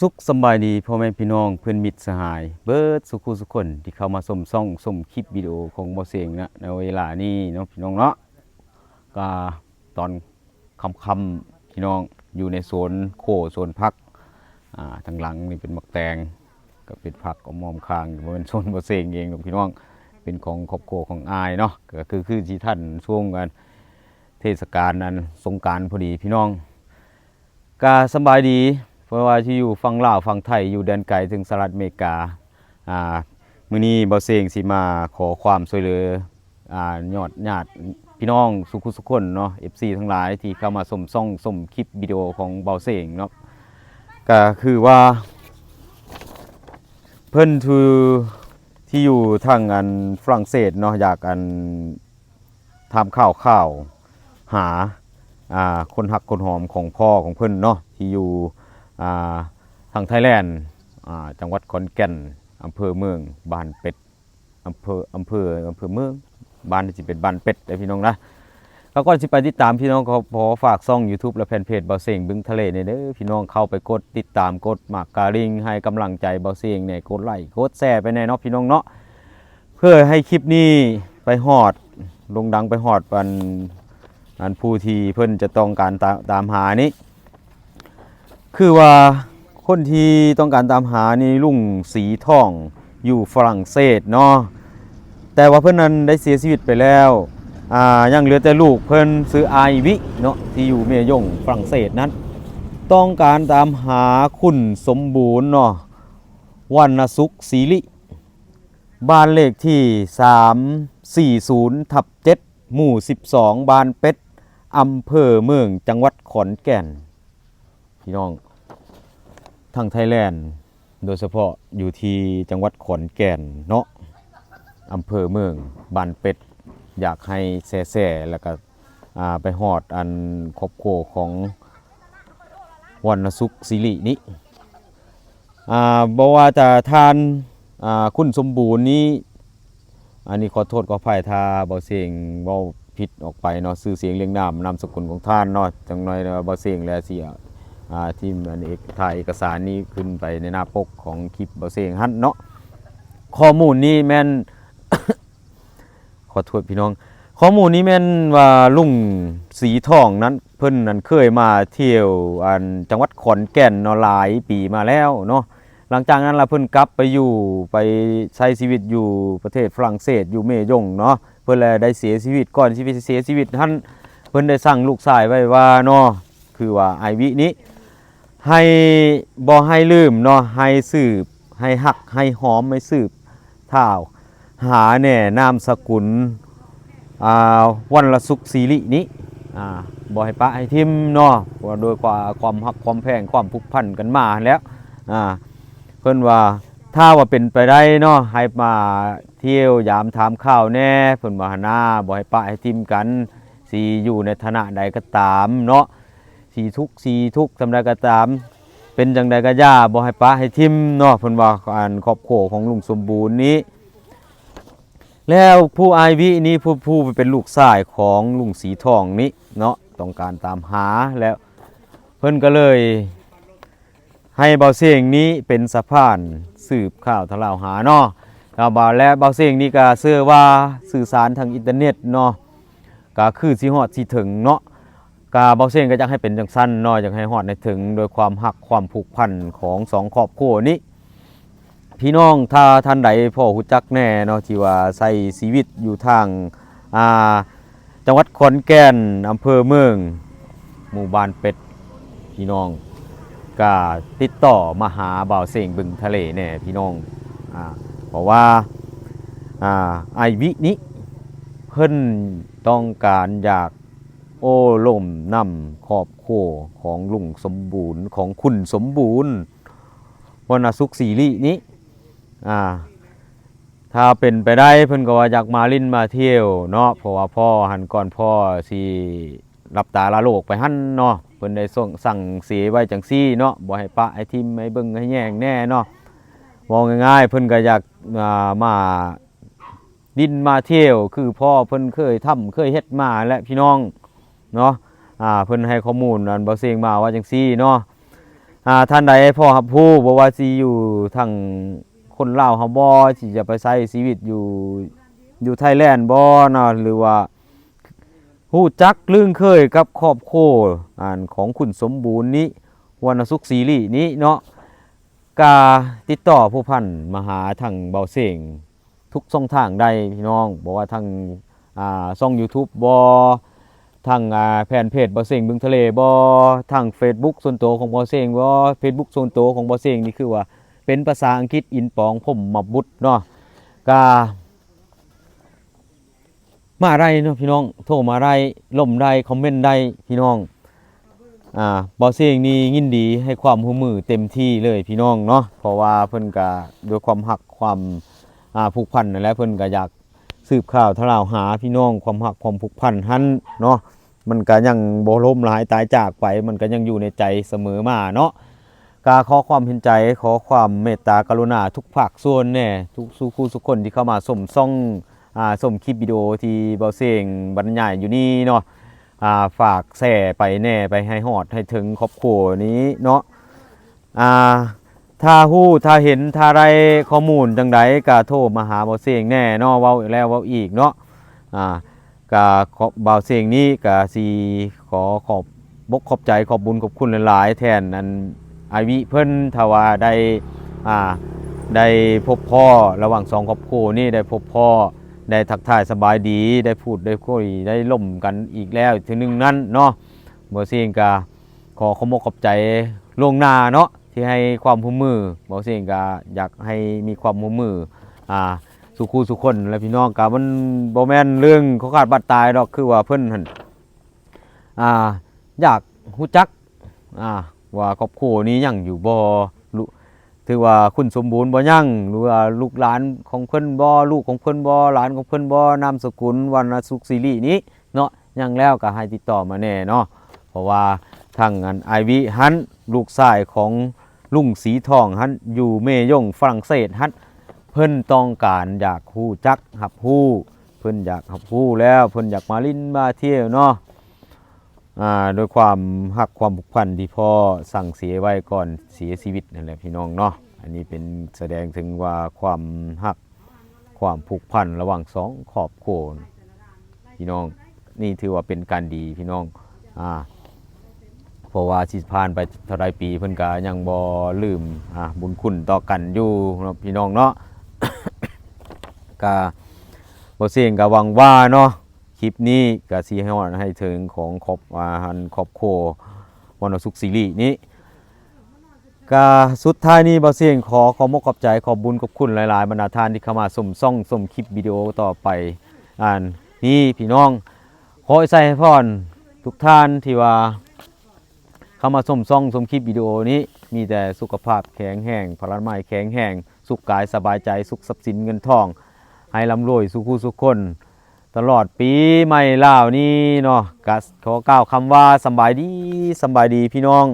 สุขสบายดีพ่อแม่พี่น้องเพื่อนมิตรสหาย เบิดสุขุสุขคนที่เข้ามาชมซ่องชมคลิปวิดีโอของบ่เสียงนะในเวลานี้เนาะพี่น้องเนาะก็ตอนค่ำพี่น้องอยู่ในสวนโคสวนพัก อ่าทางหลังนี่เป็นมักแตงก็เป็นผักอมอมคางบ่เป็นสวนบ่เสียงเองหรอกพี่น้องเป็นของครอบครัวของอายเนาะก็คือคือที่ท่านช่วงกันเทศกาลนั้นสงการพอดีพี่น้องก็สบายดี เพราะว่าที่อยู่ฝั่งลาวฝั่งไทยอยู่แดนไกลถึงสหรัฐอเมริกาอ่ามื้อนี้บ่เซงสิมาขอความช่วยเหลืออ่ายอดญาติพี่น้องสุขุสุขคนเนาะ FC ทั้งหลายที่เข้ามาชมซ่องชมคลิปวิดีโอของเบาเซงเนาะ ก็คือว่า เพิ่นทือที่อยู่ทางอันฝรั่งเศสเนาะอยากอันทำข่าวข่าวหาอ่าคนหักคนหอมของพ่อของเพิ่นเนาะที่อยู่อ่าทางไทยแลนด์อ่าจังหวัดขอนแก่นอำเภอเมืองบ้านเป็ดอำเภออำเภออำเภอเมืองบ้านที่เป็นบ้านเป็ดเด้อพี่น้องนะ แล้วก็สิไปติดตามพี่น้องก็ขอฝากซ่อง YouTube และแฟนเพจเบาเสียงบึงทะเลเนี่ยเด้อพี่น้องเข้าไปกดติดตามกดหมากการิงให้กำลังใจเบาเสียงเนี่ยกดไลค์กดแชร์ไปในเนาะพี่น้องเนาะเพื่อให้คลิปนี้ไปฮอดลงดังไปฮอดวันอันผู้ที่เพิ่นจะต้องการตาตามหานี้คือว่าคนที่ต้องการตามหานี่ลุงสีทองอยู่ฝรั่งเศสเนาะแต่ว่าเพิ่อนนั้นได้เสียชีวิตไปแล้ว อ่ายังเหลือแต่ลูกเพิ่นซื้อไอวิเนาะที่อยู่เมยงฝรั่งเศสนั้น ต้องการตามหาคุณสมบูรณ์เนาะวันสุขศรีลิ บ้านเลขที่ 340 ทับ 7 หมู่ 12 บ้านเป็ดอำเภอเมืองจังหวัดขอนแก่น พี่น้องทางไทยแลนด์ โดยเฉพาะอยู่ที่จังหวัดขอนแก่นเนาะอำเภอเมืองบ้านเป็ด อยากให้แซ่ๆแล้วก็ไปหอดอันครอบครัวของวันสุขศิรินี้บอกว่าจะทานคุณสมบูรณ์นี้ อันนี้ขอโทษขออภัยถ้าเบาเสียงบาผิดออกไปเนาะชื่อเสียงเรียงนามนามสกุลของท่านเนาะจังน่อยเนาะเบาเสียงและเสียที่อันเอกถ่ายเอกสารนี้ขึ้นไปในหน้าปกของคลิปเบาเสียงหันเนาะข้อมูลนี้แม่น ขอโทษพี่น้อง ข้อมูลนี้แม่นว่าลุงสีทองนั้นเพิ่นนั้นเคยมาเที่ยวอันจังหวัดขอนแก่นเนาะหลายปีมาแล้วเนาะหลังจากนั้นล่ะเพิ่นกลับไปอยู่ไปใช้ชีวิตอยู่ประเทศฝรั่งเศสอยู่เมยงเนาะเพิ่นเลยได้เสียชีวิตก่อนที่จะเสียชีวิตท่านเพิ่นได้สั่งลูกชายไว้ว่าเนาะคือว่าไอวินี้ให้บ่ให้ลืมเนาะให้สืบให้หักให้หอมให้สืบเท่า หาแหน่นามสกุลวันละสุขศิรินี้อ่าบ่ให้ปะให้ทิมเนาะโดยกว่าความหักความแพงความผูกพันกันมาแล้วอ่าเพิ่นว่าถ้าว่าเป็นไปได้เนาะให้มาเที่ยวยามถามข่าวแน่เพิ่นว่าหน้าบ่ให้ปะให้ทิมกันสิอยู่ในฐานะใดก็ตามเนาะสีทุกสีทุกทำใดก็ตาม เป็นจังใดก็ย่าบ่ให้ปะให้ทิมเนาะเพิ่นว่าอันครอบครัวของลุงสมบูรณ์นี้ แล้วผู้อายวินี้ผู้ผู้เป็นลูกชายของลุงสีทองนี้เนาะต้องการตามหาแล้วเพิ่นก็เลย ให้เบาเสียงนี้เป็นสะพานสืบข่าวทะเลาหาเนาะแล้วเบาและเบาเสียงนี้ก็เชื่อว่าสื่อสารทางอินเทอร์เน็ตเนาะก็คือสิฮอดสิถึงเนาะกาเบาเสียงก็จะให้เป็นจังสั้นเนาะอยากให้ฮอดในถึงโดยความหักความผูกพันของสองครอบครัวนี้ พี่น้องถ้าท่านใดพ่อหูจักแน่เนาะที่ว่าใส่ชีวิตอยู่ทางอ่าจังหวัดขอนแก่นอำเภอเมือง หมู่บ้านเป็ดพี่น้องก็ติดต่อมาหาบ่าวเสียงบึงทะเลแน่พี่น้องอ่าเพราะว่าอ่าไอวินี้เพิ่นต้องการอยากโอ้ล่มนำครอบครัวของลุงสมบูรณ์ของคุณสมบูรณ์วรรณสุขศรีนี้ อ่า ถ้าเป็นไปได้เพิ่นก็ว่าอยากมาลิ้นมาเที่ยวเนาะเพราะว่าพ่อหันก่อนพ่อสิรับตาลาโลกไปหั่นเนาะเพิ่นได้ส่งสั่งเสียไว้จังซี่เนาะบ่ให้ปะให้ทิมให้เบิ่งให้แย่งแน่เนาะว่าง่ายๆเพิ่นก็อยากอ่ามาดินมาเที่ยว คือพ่อเพิ่นเคยทำเคยเฮ็ดมาและพี่น้องเนาะอ่าเพิ่นให้ข้อมูลอันบ่เสียงมาว่าจังซี่เนาะอ่าท่านใดพ่อรับผู้บ่ว่าสิอยู่ทาง คนลาวเฮาบ่สิจะไปใช้ชีวิตอยู่อยู่ไทยแลนด์บ่เนาะหรือว่าหู้จักลื่นเคยกับครอบครัวอ่านของคุณสมบูรณ์นี้วรรณสุขซีรีส์นี้เนาะกาติดต่อผู้พันมาหาทางเบาเสียงทุกช่องทางได้พี่น้องบอกว่าทางอ่าช่อง YouTube บอทางอ่าแฟนเพจเบาเสียงบึงทะเลบอทาง Facebook ส่วนตัวของเบาเสียงบอ Facebook ส่วนตัวของเบาเสียงนี่คือว่า เป็นภาษาอังกฤษอินปองผมมาบุตรเนาะกามาได้เนาะพี่น้อง โทรมาได้ล่มได้คอมเมนต์ได้พี่น้องอ่าบอสเองนี่ยินดีให้ความร่วมมือเต็มที่เลยพี่น้องเนาะเพราะว่าเพิ่นก็ด้วยความหักความอ่าผูกพันนั่นแหละเพิ่นก็อยากสืบข่าวทะลาวหาพี่น้องความหักความผูกพันหันเนาะมันก็ยังบ่ล่มหลายตายจากไป มันก็ยังอยู่ในใจเสมอมาเนาะ กาขอความเห็นใจขอความเมตตากรุณาทุกภาคส่วนแน่ทุกสู้คู่ทุกคนที่เข้ามาสมซ่องอ่าส่งคลิปวิดีโอที่เบาเสียงบรรยายอยู่นี่เนาะอ่าฝากแส่ไปแน่ไปให้ฮอดให้ถึงครอบครัวนี้เนาะอ่าถ้าฮู้ถ้าเห็นถ้าไรข้อมูลจังใดก็โทรมาหาเบาเสียงแน่เนาะเว้าอีกแล้วเว้าอีกเนาะอ่าก็ขอเบาเสียงนี้ก็สิขอขอบบกขอบใจขอบบุญขอบคุณหลายๆ แทนอัน ไอวิเพิ่นถ้าว่าได้อ่าได้พบพ่อระหว่างสองครอบครัวนี่ได้พบพ่อได้ทักทายสบายดีได้พูดได้คุยได้ล่มกันอีกแล้วถึงหนึ่งนั้นเนาะบอเซียงกาขอขอมกขอบใจล่วงหน้าเนาะที่ให้ความร่มมือบอเซียงกาอยากให้มีความร่มมืออ่าสุขูสุคนและพี่น้องกามันบอแมนเรื่องเขาขาดบัตรตายดอกคือว่าเพิ่นหั่นอ่าอยากฮู้จักอ่า ว่าครอบครัวนี้ยังอยู่บ่ถือว่าคุณสมบูรณ์บ่ยังหรือว่าลูกหลานของเพิ่นบ่ลูกของเพิ่นบ่หลานของเพิ่นบ่นามสกุลวรรณสุขซีรีนี้เนาะยังแล้วก็ให้ติดต่อมาแน่เนาะเพราะว่าทางอันไอวิฮันลูกชายของลุงสีทองฮันอยู่เมยงฝรั่งเศสฮันเพิ่นต้องการอยากฮู้จักหับฮู้เพิ่นอยากหับฮู้แล้วเพิ่นอยากมาลิ้นมาเที่ยวเนาะ อ่าโดยความหักความผูกพันที่พ่อสั่งเสียไว้ก่อนเสียชีวิตนั่นแหละพี่น้องเนาะอันนี้เป็นแสดงถึงว่าความหักความผูกพันระหว่างสองครอบครัวพี่น้องนี่ถือว่าเป็นการดีพี่น้องอ่าเพราะว่าสิผ่านไปเท่าไรปีเพิ่นก็ยังบ่ลืมอ่าบุญคุณต่อกันอยู่เนาะพี่น้องเนาะก็บ่เสียงก็หวังว่าเนาะ คลิปนี้ก็สีให้ฮอดให้ถึงของครอบอาหารครอบครัววันสุขซีรีส์นี้ก็สุดท้ายนี้บ่เสียงขอขอมกขอบใจขอบบุญขอบคุณหลาย ๆ บรรดาท่านที่เข้ามาชมซ่องชมคลิปวิดีโอต่อไปอ่านนี่พี่น้อง ขอให้ใส่ให้พรทุกท่านที่ว่าเข้ามาชมซ่องชมคลิปวิดีโอนี้มีแต่สุขภาพแข็งแรงพลานามัยแข็งแรงสุขกายสบายใจสุขทรัพย์สินเงินทอง ให้ร่ำรวยสุขุสุขคน ตลอดปีใหม่ลาวนี้เนาะก็ขอกล่าวคำว่าสบายดีสบายดีพี่น้อง